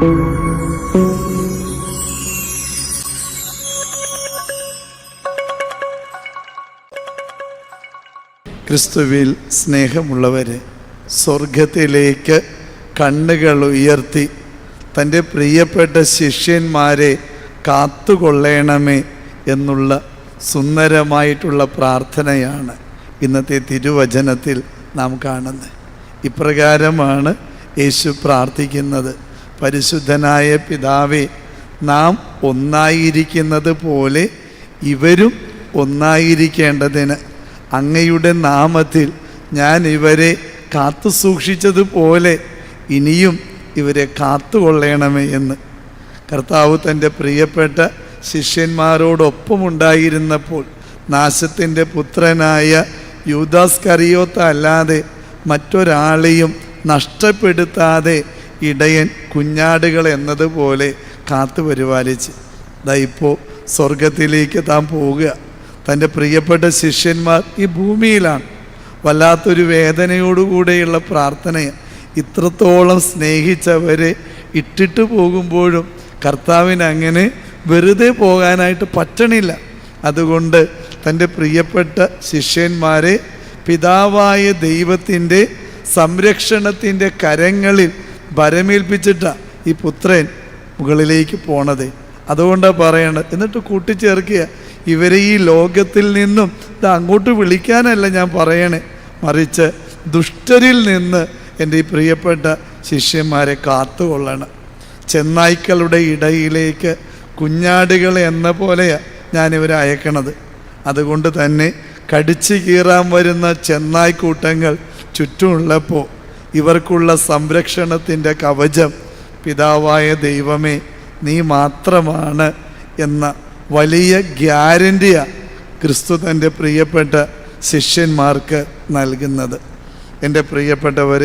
ക്രിസ്തുവിൽ സ്നേഹമുള്ളവരെ സ്വർഗത്തിലേക്ക് കണ്ണുകൾ ഉയർത്തി തന്റെ പ്രിയപ്പെട്ട ശിഷ്യന്മാരെ കാത്തുകൊള്ളണമേ എന്നുള്ള സുന്ദരമായിട്ടുള്ള പ്രാർത്ഥനയാണ് ഇന്നത്തെ തിരുവചനത്തിൽ നാം കാണുന്നത്. ഇപ്രകാരമാണ് യേശു പ്രാർത്ഥിക്കുന്നത്. പരിശുദ്ധനായ പിതാവേ നാം ഒന്നായിരിക്കുന്നത് പോലെ ഇവരും ഒന്നായിരിക്കേണ്ടതിന് അങ്ങയുടെ നാമത്തിൽ ഞാൻ ഇവരെ കാത്തു സൂക്ഷിച്ചതുപോലെ ഇനിയും ഇവരെ കാത്തുകൊള്ളണമേ എന്ന്. കർത്താവ് തന്റെ പ്രിയപ്പെട്ട ശിഷ്യന്മാരോടൊപ്പമുണ്ടായിരുന്നപ്പോൾ നാശത്തിന്റെ പുത്രനായ യൂദാസ് കറിയോത്ത അല്ലാതെ മറ്റൊരാളെയും നഷ്ടപ്പെടുത്താതെ ഇടയൻ കുഞ്ഞാടുകൾ എന്നതുപോലെ കാത്തു പരിപാലിച്ച്. ഇപ്പോൾ സ്വർഗത്തിലേക്ക് താൻ പോവുക. തന്റെ പ്രിയപ്പെട്ട ശിഷ്യന്മാർ ഈ ഭൂമിയിലാണ്. വല്ലാത്തൊരു വേദനയോടുകൂടെയുള്ള പ്രാർത്ഥനയെ ഇത്രത്തോളം സ്നേഹിച്ചവരെ ഇട്ടിട്ട് പോകുമ്പോഴും കർത്താവിന് അങ്ങനെ വെറുതെ പോകാനായിട്ട് പറ്റണില്ല. അതുകൊണ്ട് തന്റെ പ്രിയപ്പെട്ട ശിഷ്യന്മാരെ പിതാവായ ദൈവത്തിന്റെ സംരക്ഷണത്തിന്റെ കരങ്ങളിൽ ഭരമേൽപ്പിച്ചിട്ടാണ് ഈ പുത്രൻ മുകളിലേക്ക് പോണത്. അതുകൊണ്ടാണ് പറയണത്. എന്നിട്ട് കൂട്ടിച്ചേർക്കുക. ഇവരെ ഈ ലോകത്തിൽ നിന്നും ഇത് അങ്ങോട്ട് വിളിക്കാനല്ല ഞാൻ പറയണേ. മറിച്ച് ദുഷ്ടരിൽ നിന്ന് എന്റെ ഈ പ്രിയപ്പെട്ട ശിഷ്യന്മാരെ കാത്തുകൊള്ളണം. ചെന്നായ്ക്കളുടെ ഇടയിലേക്ക് കുഞ്ഞാടുകൾ എന്ന പോലെയാണ് ഞാനിവരെ അയക്കണത്. അതുകൊണ്ട് തന്നെ കടിച്ചു കീറാൻ വരുന്ന ചെന്നായ്ക്കൂട്ടങ്ങൾ ചുറ്റുമുള്ളപ്പോൾ ഇവർക്കുള്ള സംരക്ഷണത്തിന്റെ കവചം പിതാവായ ദൈവമേ നീ മാത്രമാണ് എന്ന വലിയ ഗ്യാരന്റിയാണ് ക്രിസ്തു തന്റെ പ്രിയപ്പെട്ട ശിഷ്യന്മാർക്ക് നൽകുന്നത്. എന്റെ പ്രിയപ്പെട്ടവർ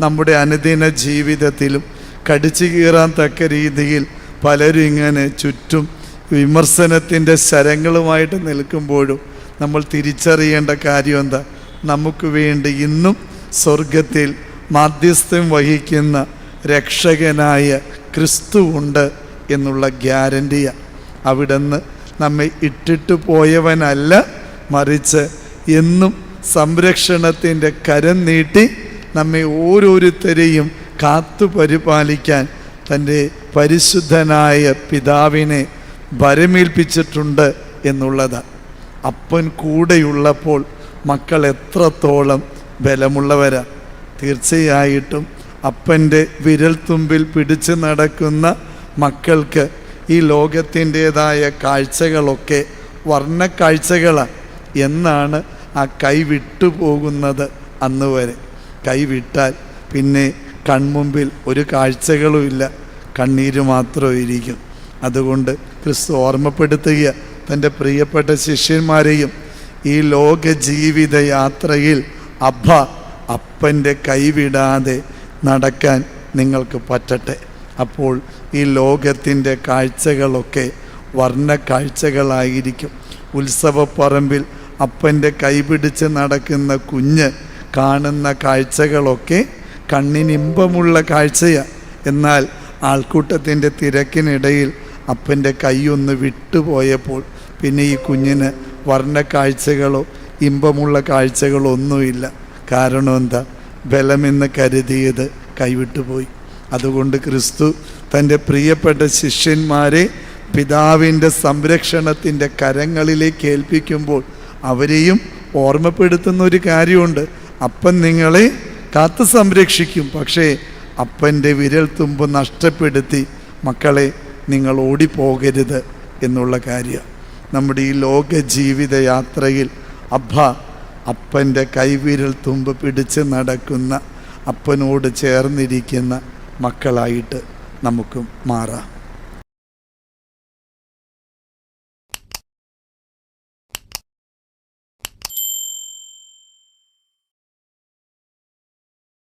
നമ്മുടെ അനുദിന ജീവിതത്തിലും കടിച്ചു കീറാൻ തക്ക രീതിയിൽ പലരും ഇങ്ങനെ ചുറ്റും വിമർശനത്തിന്റെ ശരങ്ങളുമായിട്ട് നിൽക്കുമ്പോഴും നമ്മൾ തിരിച്ചറിയേണ്ട കാര്യം എന്താ? നമുക്ക് വേണ്ടി ഇന്നും സ്വർഗത്തിൽ മാധ്യസ്ഥം വഹിക്കുന്ന രക്ഷകനായ ക്രിസ്തു ഉണ്ട് എന്നുള്ള ഗ്യാരന്റിയാണ് അവിടുന്ന് നമ്മെ ഇട്ടിട്ട് പോയവനല്ല മറിച്ച് എന്നും സംരക്ഷണത്തിന്റെ കരം നീട്ടി നമ്മെ ഓരോരുത്തരെയും കാത്തു പരിപാലിക്കാൻ തന്റെ പരിശുദ്ധനായ പിതാവിനെ ഭരമേൽപ്പിച്ചിട്ടുണ്ട് എന്നുള്ളതാണ് അപ്പൻ കൂടെയുള്ളപ്പോൾ മക്കൾ എത്രത്തോളം ബലമുള്ളവരാ. തീർച്ചയായിട്ടും അപ്പന്റെ വിരൽത്തുമ്പിൽ പിടിച്ചു നടക്കുന്ന മക്കൾക്ക് ഈ ലോകത്തിന്റെതായ കാഴ്ചകളൊക്കെ വർണക്കാഴ്ചകളാണ് എന്നാണ് ആ കൈ വിട്ടുപോകുന്നത് അന്ന് വരെ. കൈ വിട്ടാൽ പിന്നെ കൺമുമ്പിൽ ഒരു കാഴ്ചകളുമില്ല കണ്ണീര് മാത്രം ഇരിക്കും. അതുകൊണ്ട് ക്രിസ്തു ഓർമ്മപ്പെടുത്തുക തന്റെ പ്രിയപ്പെട്ട ശിഷ്യന്മാരെയും ഈ ലോക ജീവിത യാത്രയിൽ അബ്ബ അപ്പന്റെ കൈവിടാതെ നടക്കാൻ നിങ്ങൾക്ക് പറ്റട്ടെ. അപ്പോൾ ഈ ലോകത്തിന്റെ കാഴ്ചകളൊക്കെ വർണ കാഴ്ചകളായിരിക്കും. ഉത്സവപ്പറമ്പിൽ അപ്പന്റെ കൈപിടിച്ച് നടക്കുന്ന കുഞ്ഞ് കാണുന്ന കാഴ്ചകളൊക്കെ കണ്ണിനിമ്പമുള്ള കാഴ്ചയാണ് എന്നാൽ ആൾക്കൂട്ടത്തിന്റെ തിരക്കിനിടയിൽ അപ്പന്റെ കൈയൊന്ന് വിട്ടുപോയപ്പോൾ പിന്നെ ഈ കുഞ്ഞിന് വർണ കാഴ്ചകളോ ഇമ്പമുള്ള കാഴ്ചകളോ ഒന്നുമില്ല. കാരണം എന്താ? ബലമെന്ന് കരുതിയത് കൈവിട്ടുപോയി അതുകൊണ്ട് ക്രിസ്തു തന്റെ പ്രിയപ്പെട്ട ശിഷ്യന്മാരെ പിതാവിന്റെ സംരക്ഷണത്തിന്റെ കരങ്ങളിലേക്ക് ഏൽപ്പിക്കുമ്പോൾ അവരെയും ഓർമ്മപ്പെടുത്തുന്ന ഒരു കാര്യമുണ്ട്. അപ്പൻ നിങ്ങളെ കാത്തു സംരക്ഷിക്കും. പക്ഷേ അപ്പന്റെ വിരൽ തുമ്പ് നഷ്ടപ്പെടുത്തി മക്കളെ നിങ്ങൾ ഓടിപ്പോകരുത് എന്നുള്ള കാര്യം. നമ്മുടെ ഈ ലോക ജീവിത യാത്രയിൽ അബ്ബ അപ്പന്റെ കൈവിരൽ തുമ്പ് പിടിച്ച് നടക്കുന്ന അപ്പനോട് ചേർന്നിരിക്കുന്ന മക്കളായിട്ട് നമുക്കും മാറാം.